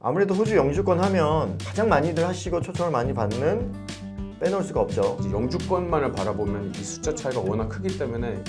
아무래도 호주 영주권 하면 가장 많이들 하시고 초청을 많이 받는 빼놓을 수가 없죠. 영주권만을 바라보면 이 숫자 차이가 워낙 크기 때문에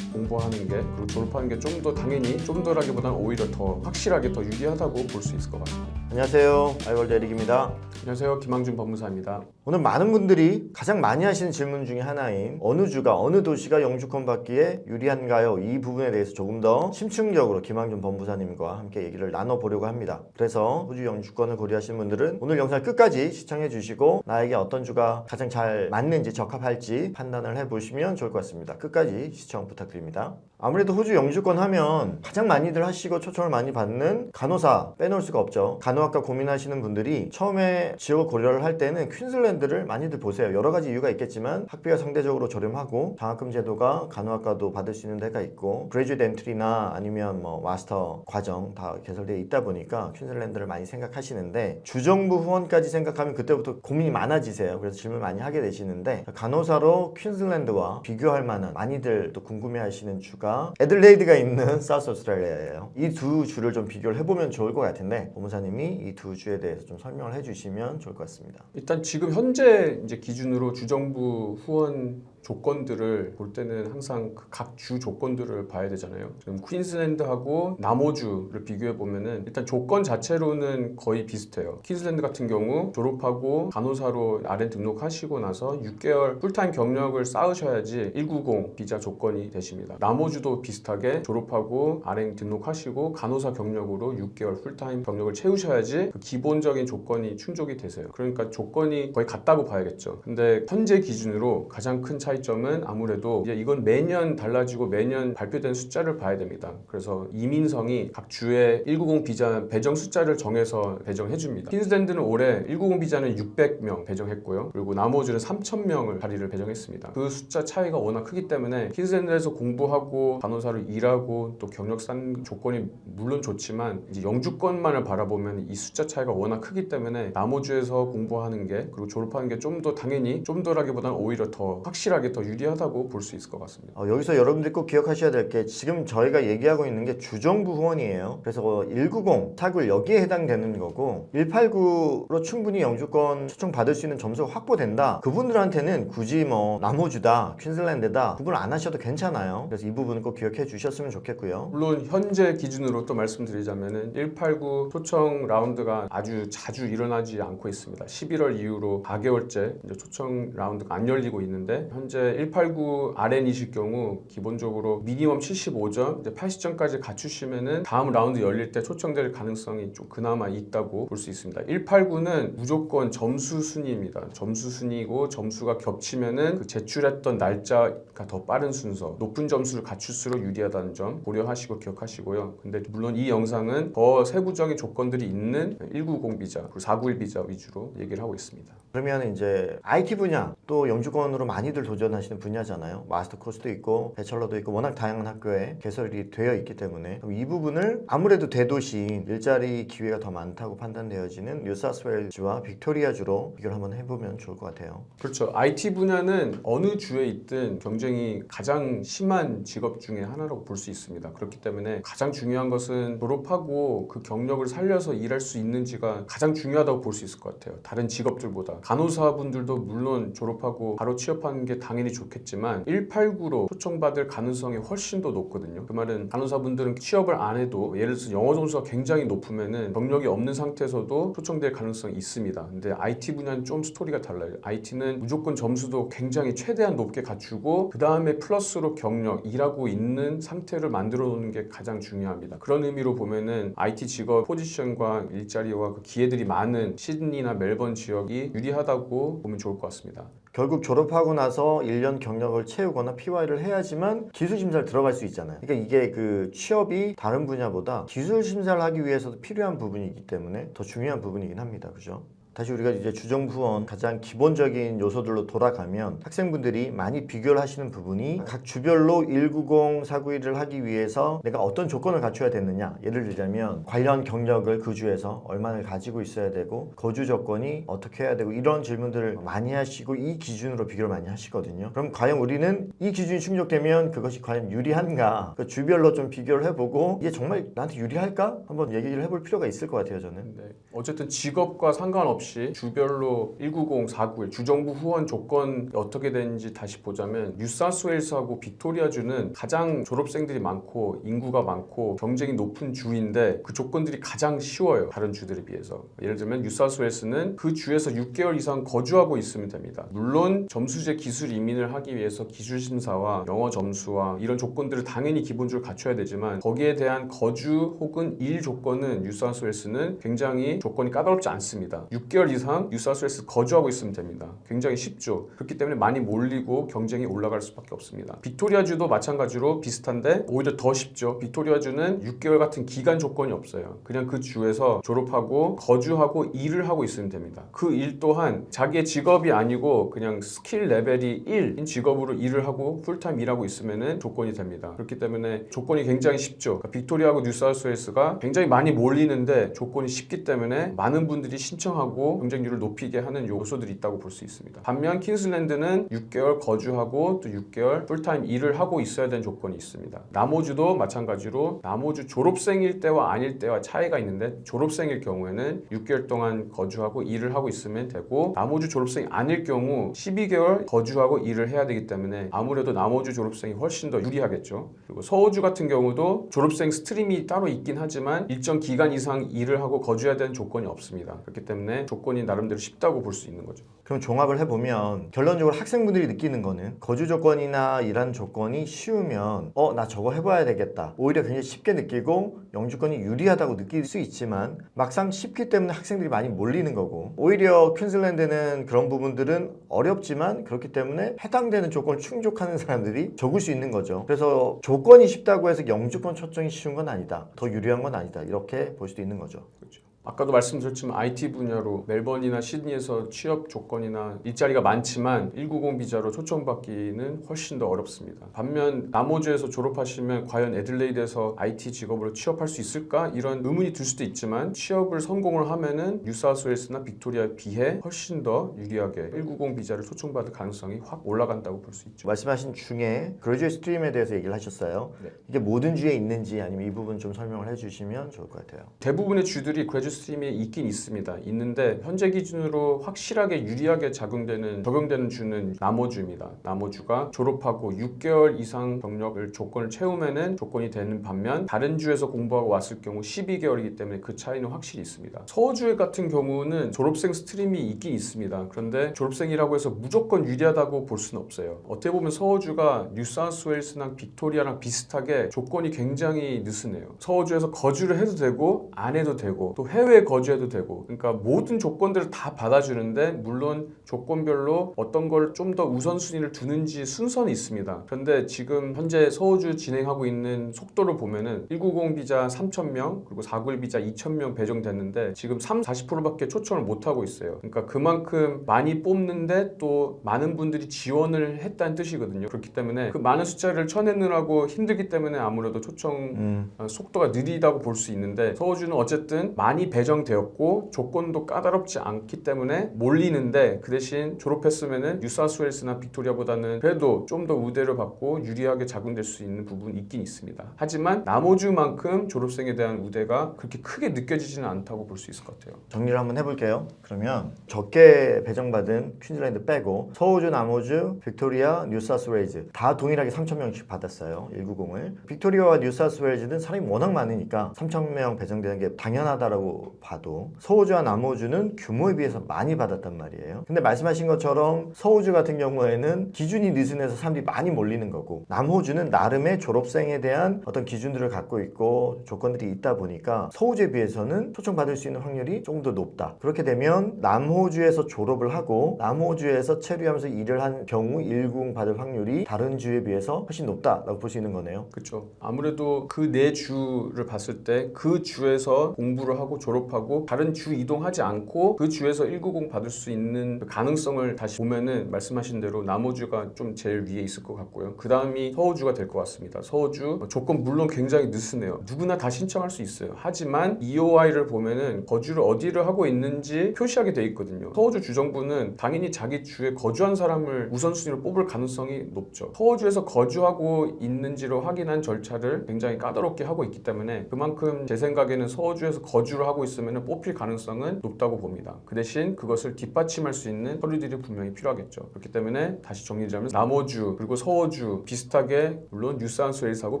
공부하는 게 그리고 졸업하는 게 좀 더 당연히 좀 더라기보다는 오히려 더 확실하게 더 유리하다고 볼 수 있을 것 같습니다. 안녕하세요. 아이월드 에릭입니다. 안녕하세요, 김항준 법무사입니다. 오늘 많은 분들이 가장 많이 하시는 질문 중에 하나인 어느 주가 어느 도시가 영주권 받기에 유리한가요? 이 부분에 대해서 조금 더 심층적으로 김항준 법무사님과 함께 얘기를 나눠보려고 합니다. 그래서 호주 영주권을 고려하시는 분들은 오늘 영상 끝까지 시청해 주시고 나에게 어떤 주가 가장 잘 맞는지 적합할지 판단을 해보시면 좋을 것 같습니다. 끝까지 시청 부탁드립니다. 아무래도 호주 영주권 하면 가장 많이들 하시고 초청을 많이 받는 간호사 빼놓을 수가 없죠. 간호학과 고민하시는 분들이 처음에 지역을 고려를 할 때는 퀸즐랜드를 많이들 보세요. 여러 가지 이유가 있겠지만 학비가 상대적으로 저렴하고 장학금 제도가 간호학과도 받을 수 있는 데가 있고 그레이주에이트 엔트리나 아니면 뭐 마스터 과정 다 개설되어 있다 보니까 퀸즐랜드를 많이 생각하시는데 주정부 후원까지 생각하면 그때부터 고민이 많아지세요. 그래서 질문 많이 하게 되시는데 간호사로 퀸즐랜드와 비교할 만한 많이들 또 궁금해하시는 주가 애들레이드가 있는 사우스 오스트레일리아예요. 이 두 주를 좀 비교를 해보면 좋을 것 같은데 법무사님이 이 두 주에 대해서 좀 설명을 해주시면 좋을 것 같습니다. 일단 지금 현재 이제 기준으로 주정부 후원 조건들을 볼 때는 항상 그 각 주 조건들을 봐야 되잖아요. 지금 퀸즐랜드하고 남호주를 비교해 보면은 일단 조건 자체로는 거의 비슷해요. 퀸즐랜드 같은 경우 졸업하고 간호사로 RN 등록하시고 나서 6개월 풀타임 경력을 쌓으셔야지 190 비자 조건이 되십니다. 남호주도 비슷하게 졸업하고 RN 등록하시고 간호사 경력으로 6개월 풀타임 경력을 채우셔야지 그 기본적인 조건이 충족이 되세요. 그러니까 조건이 거의 같다고 봐야겠죠. 근데 현재 기준으로 가장 큰 차이 점은 아무래도 이제 이건 매년 달라지고 매년 발표된 숫자를 봐야 됩니다. 그래서 이민성이 각 주에 190 비자 배정 숫자를 정해서 배정해 줍니다. 퀸즐랜드는 올해 190 비자는 600명 배정했고요. 그리고 나머지는 3,000명을 자리를 배정했습니다. 그 숫자 차이가 워낙 크기 때문에 퀸즐랜드에서 공부하고 간호사로 일하고 또 경력 쌓는 조건이 물론 좋지만 이제 영주권만을 바라보면 이 숫자 차이가 워낙 크기 때문에 남호주에서 공부하는 게 그리고 졸업하는 게 좀 더 당연히 좀 더라기보다는 오히려 더 확실하게 더 유리하다고 볼 수 있을 것 같습니다. 어, 여기서 여러분들이 꼭 기억하셔야 될 게 지금 저희가 얘기하고 있는 게 주정부 후원이에요. 그래서 190 타굴 여기에 해당되는 거고 189로 충분히 영주권 초청 받을 수 있는 점수가 확보된다. 그분들한테는 굳이 뭐 남호주다, 퀸즐랜드다 구분 안 하셔도 괜찮아요. 그래서 이 부분은 꼭 기억해 주셨으면 좋겠고요. 물론 현재 기준으로 또 말씀드리자면은 189 초청 라운드가 아주 자주 일어나지 않고 있습니다. 11월 이후로 4개월째 이제 초청 라운드가 안 열리고 있는데 현재 189 RN이실 경우 기본적으로 미니멈 75점, 이제 80점까지 갖추시면은 다음 라운드 열릴 때 초청될 가능성이 좀 그나마 있다고 볼 수 있습니다. 189는 무조건 점수 순위입니다. 점수 순위고 점수가 겹치면은 그 제출했던 날짜가 더 빠른 순서, 높은 점수를 갖출수록 유리하다는 점 고려하시고 기억하시고요. 근데 물론 이 영상은 더 세부적인 조건들이 있는 190 비자, 그리고 491 비자 위주로 얘기를 하고 있습니다. 그러면 이제 IT 분야 또 영주권으로 많이들 도전 하시는 분야잖아요. 마스터 코스도 있고 배철러도 있고 워낙 다양한 학교에 개설이 되어 있기 때문에 이 부분을 아무래도 대도시인 일자리 기회가 더 많다고 판단되어지는 뉴사스웨일즈와 빅토리아주로 비교를 한번 해보면 좋을 것 같아요. 그렇죠. IT 분야는 어느 주에 있든 경쟁이 가장 심한 직업 중에 하나라고 볼 수 있습니다. 그렇기 때문에 가장 중요한 것은 졸업하고 그 경력을 살려서 일할 수 있는지가 가장 중요하다고 볼 수 있을 것 같아요. 다른 직업들보다. 간호사분들도 물론 졸업하고 바로 취업하는 게 당연히 좋겠지만 189로 초청받을 가능성이 훨씬 더 높거든요. 그 말은 간호사분들은 취업을 안 해도 예를 들어서 영어 점수가 굉장히 높으면은 경력이 없는 상태에서도 초청될 가능성이 있습니다. 근데 IT 분야는 좀 스토리가 달라요. IT는 무조건 점수도 굉장히 최대한 높게 갖추고 그 다음에 플러스로 경력, 일하고 있는 상태를 만들어 놓는 게 가장 중요합니다. 그런 의미로 보면은 IT 직업 포지션과 일자리와 그 기회들이 많은 시드니나 멜번 지역이 유리하다고 보면 좋을 것 같습니다. 결국 졸업하고 나서 1년 경력을 채우거나 PY를 해야지만 기술 심사를 들어갈 수 있잖아요. 그러니까 이게 그 취업이 다른 분야보다 기술 심사를 하기 위해서도 필요한 부분이기 때문에 더 중요한 부분이긴 합니다. 그죠? 다시 우리가 이제 주정부 후원 가장 기본적인 요소들로 돌아가면 학생분들이 많이 비교를 하시는 부분이 각 주별로 190, 491을 하기 위해서 내가 어떤 조건을 갖춰야 되느냐. 예를 들자면 관련 경력을 그 주에서 얼마나 가지고 있어야 되고 거주 조건이 어떻게 해야 되고 이런 질문들을 많이 하시고 이 기준으로 비교를 많이 하시거든요. 그럼 과연 우리는 이 기준이 충족되면 그것이 과연 유리한가? 그 주별로 좀 비교를 해보고 이게 정말 나한테 유리할까? 한번 얘기를 해볼 필요가 있을 것 같아요 저는. 네. 어쨌든 직업과 상관없이 주별로 190, 491 주정부 후원 조건 어떻게 되는지 다시 보자면 뉴사스웨일스하고 빅토리아주는 가장 졸업생들이 많고 인구가 많고 경쟁이 높은 주인데 그 조건들이 가장 쉬워요 다른 주들에 비해서 예를 들면 뉴사스웨일스는 그 주에서 6개월 이상 거주하고 있으면 됩니다 물론 점수제 기술 이민을 하기 위해서 기술 심사와 영어 점수와 이런 조건들을 당연히 기본적으로 갖춰야 되지만 거기에 대한 거주 혹은 일 조건은 뉴사스웨일스는 굉장히 조건이 까다롭지 않습니다. 6 개월 이상 뉴사스웨일스 거주하고 있으면 됩니다. 굉장히 쉽죠. 그렇기 때문에 많이 몰리고 경쟁이 올라갈 수밖에 없습니다. 빅토리아주도 마찬가지로 비슷한데 오히려 더 쉽죠. 빅토리아주는 6개월 같은 기간 조건이 없어요. 그냥 그 주에서 졸업하고 거주하고 일을 하고 있으면 됩니다. 그 일 또한 자기의 직업이 아니고 그냥 스킬 레벨이 1인 직업으로 일을 하고 풀타임 일하고 있으면은 조건이 됩니다. 그렇기 때문에 조건이 굉장히 쉽죠. 그러니까 빅토리아하고 뉴사우스웨일스가 굉장히 많이 몰리는데 조건이 쉽기 때문에 많은 분들이 신청하고 경쟁률을 높이게 하는 요소들이 있다고 볼 수 있습니다. 반면 킹슬랜드는 6개월 거주하고 또 6개월 풀타임 일을 하고 있어야 되는 조건이 있습니다. 나모주도 마찬가지로 나모주 졸업생일 때와 아닐 때와 차이가 있는데 졸업생일 경우에는 6개월 동안 거주하고 일을 하고 있으면 되고 나모주 졸업생이 아닐 경우 12개월 거주하고 일을 해야 되기 때문에 아무래도 나모주 졸업생이 훨씬 더 유리하겠죠. 그리고 서호주 같은 경우도 졸업생 스트림이 따로 있긴 하지만 일정 기간 이상 일을 하고 거주해야 되는 조건이 없습니다. 그렇기 때문에 조건이 나름대로 쉽다고 볼 수 있는 거죠. 그럼 종합을 해보면 결론적으로 학생분들이 느끼는 거는 거주 조건이나 일하는 조건이 쉬우면 어 나 저거 해봐야 되겠다. 오히려 굉장히 쉽게 느끼고 영주권이 유리하다고 느낄 수 있지만 막상 쉽기 때문에 학생들이 많이 몰리는 거고 오히려 퀸즐랜드는 그런 부분들은 어렵지만 그렇기 때문에 해당되는 조건을 충족하는 사람들이 적을 수 있는 거죠. 그래서 조건이 쉽다고 해서 영주권 초청이 쉬운 건 아니다. 더 유리한 건 아니다. 이렇게 볼 수도 있는 거죠. 그렇죠. 아까도 말씀드렸지만 IT 분야로 멜번이나 시드니에서 취업 조건이나 일자리가 많지만 190 비자로 초청받기는 훨씬 더 어렵습니다. 반면 나모주에서 졸업하시면 과연 애들레이드에서 IT 직업으로 취업할 수 있을까 이런 의문이 들 수도 있지만 취업을 성공을 하면은 뉴사우스웨일스나 빅토리아에 비해 훨씬 더 유리하게 190 비자를 초청받을 가능성이 확 올라간다고 볼 수 있죠. 말씀하신 중에 그레듀에이트 스트림에 대해서 얘기를 하셨어요 네. 이게 모든 주에 있는지 아니면 이 부분 좀 설명을 해주시면 좋을 것 같아요 대부분의 주들이 그레주 스트림에 있긴 있습니다. 있는데 현재 기준으로 확실하게 유리하게 작용되는 적용되는 주는 나머주입니다. 나머주가 졸업하고 6개월 이상 경력을 조건을 채우면은 조건이 되는 반면 다른 주에서 공부하고 왔을 경우 12개월이기 때문에 그 차이는 확실히 있습니다. 서주 같은 경우는 졸업생 스트림이 있긴 있습니다. 그런데 졸업생이라고 해서 무조건 유리하다고 볼 수는 없어요. 어떻게 보면 서주가 뉴사우스웨일스나 빅토리아랑 비슷하게 조건이 굉장히 느슨해요. 서주에서 거주를 해도 되고 안 해도 되고 또해 외에 거주해도 되고 그러니까 모든 조건들을 다 받아주는데 물론 조건별로 어떤 걸 좀 더 우선순위를 두는지 순서는 있습니다. 그런데 지금 현재 서호주 진행하고 있는 속도를 보면은 190 비자 3,000명 그리고 491 비자 2,000명 배정됐는데 지금 3, 40%밖에 초청을 못 하고 있어요. 그러니까 그만큼 많이 뽑는데 또 많은 분들이 지원을 했다는 뜻이거든요. 그렇기 때문에 그 많은 숫자를 쳐내느라고 힘들기 때문에 아무래도 초청 음. 어, 속도가 느리다고 볼 수 있는데 서호주는 어쨌든 많이 배정되었고 조건도 까다롭지 않기 때문에 몰리는데 그 대신 졸업했으면은 뉴사우스웨일스나 빅토리아보다는 그래도 좀 더 우대를 받고 유리하게 작용될 수 있는 부분이 있긴 있습니다. 하지만 나머주만큼 졸업생에 대한 우대가 그렇게 크게 느껴지지는 않다고 볼 수 있을 것 같아요. 정리를 한번 해볼게요. 그러면 적게 배정받은 퀸즐랜드 빼고 서호주, 남호주, 빅토리아, 뉴사스웨일즈 다 동일하게 3,000명씩 받았어요. 190을. 빅토리아와 뉴사스웨일즈는 사람이 워낙 많으니까 3,000명 배정되는 게 당연하다라고 봐도 서호주와 남호주는 규모에 비해서 많이 받았단 말이에요. 근데 말씀하신 것처럼 서호주 같은 경우에는 기준이 느슨해서 사람들이 많이 몰리는 거고 남호주는 나름의 졸업생에 대한 어떤 기준들을 갖고 있고 조건들이 있다 보니까 서호주에 비해서는 초청받을 수 있는 확률이 조금 더 높다. 그렇게 되면 남호주에서 졸업을 하고 남호주에서 체류하면서 일을 한 경우 190 받을 확률이 다른 주에 비해서 훨씬 높다라고 볼 수 있는 거네요. 그렇죠. 아무래도 그 네 주를 봤을 때 그 주에서 공부를 하고 졸업 졸업하고 다른 주 이동하지 않고 그 주에서 190 받을 수 있는 그 가능성을 다시 보면은 말씀하신 대로 남호주가 좀 제일 위에 있을 것 같고요. 그 다음이 서호주가 될 것 같습니다. 서호주 조건 물론 굉장히 느슨해요. 누구나 다 신청할 수 있어요. 하지만 EOI를 보면은 거주를 어디를 하고 있는지 표시하게 돼 있거든요. 서호주 주정부는 당연히 자기 주에 거주한 사람을 우선순위로 뽑을 가능성이 높죠. 서호주에서 거주하고 있는지로 확인한 절차를 굉장히 까다롭게 하고 있기 때문에 그만큼 제 생각에는 서호주에서 거주를 하고 있으면 뽑힐 가능성은 높다고 봅니다. 그 대신 그것을 뒷받침할 수 있는 서류들이 분명히 필요하겠죠. 그렇기 때문에 다시 정리하자면 남호주 그리고 서호주 비슷하게 물론 뉴사우스웨일스하고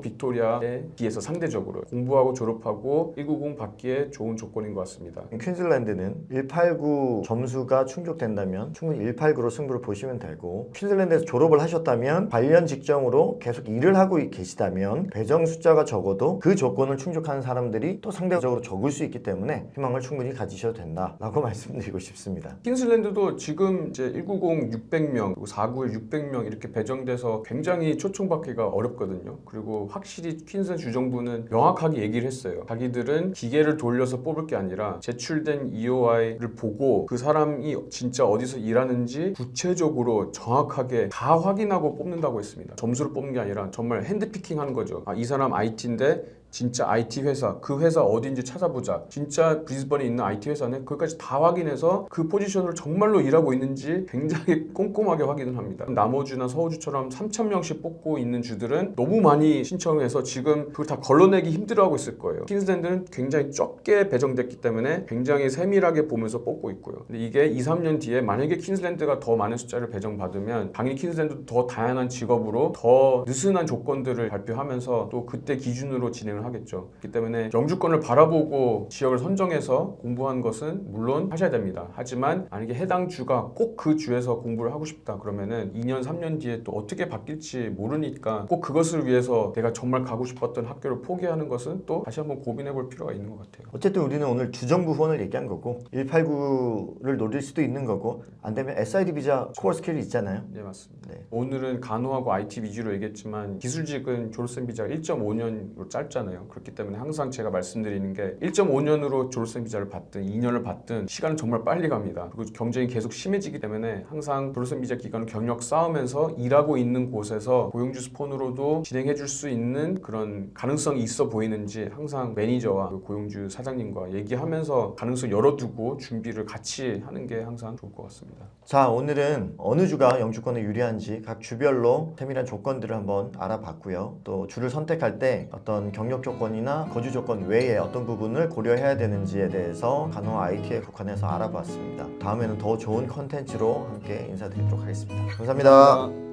빅토리아에 비해서 상대적으로 공부하고 졸업하고 190 받기에 좋은 조건인 것 같습니다. 퀸즐랜드는 189 점수가 충족된다면 충분히 189로 승부를 보시면 되고 퀸즐랜드에서 졸업을 하셨다면 관련 직종으로 계속 일을 하고 계시다면 배정 숫자가 적어도 그 조건을 충족하는 사람들이 또 상대적으로 적을 수 있기 때문에 희망을 충분히 가지셔도 된다라고 말씀드리고 싶습니다. 퀸슬랜드도 지금 이제 190 600명, 그리고 491 600명 이렇게 배정돼서 굉장히 초청받기가 어렵거든요. 그리고 확실히 퀸슬랜드 주정부는 명확하게 얘기를 했어요. 자기들은 기계를 돌려서 뽑을 게 아니라 제출된 EOI를 보고 그 사람이 진짜 어디서 일하는지 구체적으로 정확하게 다 확인하고 뽑는다고 했습니다. 점수를 뽑는 게 아니라 정말 핸드피킹 하는 거죠. 아, 이 사람 IT인데 진짜 IT 회사 그 회사 어딘지 찾아보자. 진짜 브리즈번에 있는 IT 회사는 그것까지 다 확인해서 그 포지션을 정말로 일하고 있는지 굉장히 꼼꼼하게 확인을 합니다. 남호주나 서호주처럼 3천 명씩 뽑고 있는 주들은 너무 많이 신청해서 지금 그걸 다 걸러내기 힘들어하고 있을 거예요. 퀸즈랜드는 굉장히 적게 배정됐기 때문에 굉장히 세밀하게 보면서 뽑고 있고요. 근데 이게 2, 3년 뒤에 만약에 퀸즈랜드가 더 많은 숫자를 배정받으면 당연히 퀸즈랜드도 더 다양한 직업으로 더 느슨한 조건들을 발표하면서 또 그때 기준으로 진행을 하겠죠. 그렇기 때문에 영주권을 바라보고 지역을 선정해서 공부한 것은 물론 하셔야 됩니다. 하지만 만약에 해당 주가 꼭 그 주에서 공부를 하고 싶다 그러면은 2년, 3년 뒤에 또 어떻게 바뀔지 모르니까 꼭 그것을 위해서 내가 정말 가고 싶었던 학교를 포기하는 것은 또 다시 한번 고민해 볼 필요가 있는 것 같아요. 어쨌든 우리는 오늘 주정부 후원을 얘기한 거고 189를 노릴 수도 있는 거고 안 되면 SID 비자 코어 스킬이 있잖아요. 네 맞습니다. 네. 오늘은 간호하고 IT 위주로 얘기했지만 기술직은 졸업생 비자가 1.5년으로 짧잖아요. 그렇기 때문에 항상 제가 말씀드리는 게 1.5년으로 졸업생 비자를 받든 2년을 받든 시간은 정말 빨리 갑니다. 그리고 경쟁이 계속 심해지기 때문에 항상 졸업생 비자 기간은 경력 쌓으면서 일하고 있는 곳에서 고용주 스폰으로도 진행해 줄 수 있는 그런 가능성이 있어 보이는지 항상 매니저와 그 고용주 사장님과 얘기하면서 가능성 열어두고 준비를 같이 하는 게 항상 좋을 것 같습니다. 자 오늘은 어느 주가 영주권에 유리한지 각 주별로 세밀한 조건들을 한번 알아봤고요. 또 주를 선택할 때 어떤 경력 조건이나 거주 조건 외에 어떤 부분을 고려해야 되는지에 대해서 간호 IT에 국한해서 알아봤습니다. 다음에는 더 좋은 컨텐츠로 함께 인사드리도록 하겠습니다 감사합니다.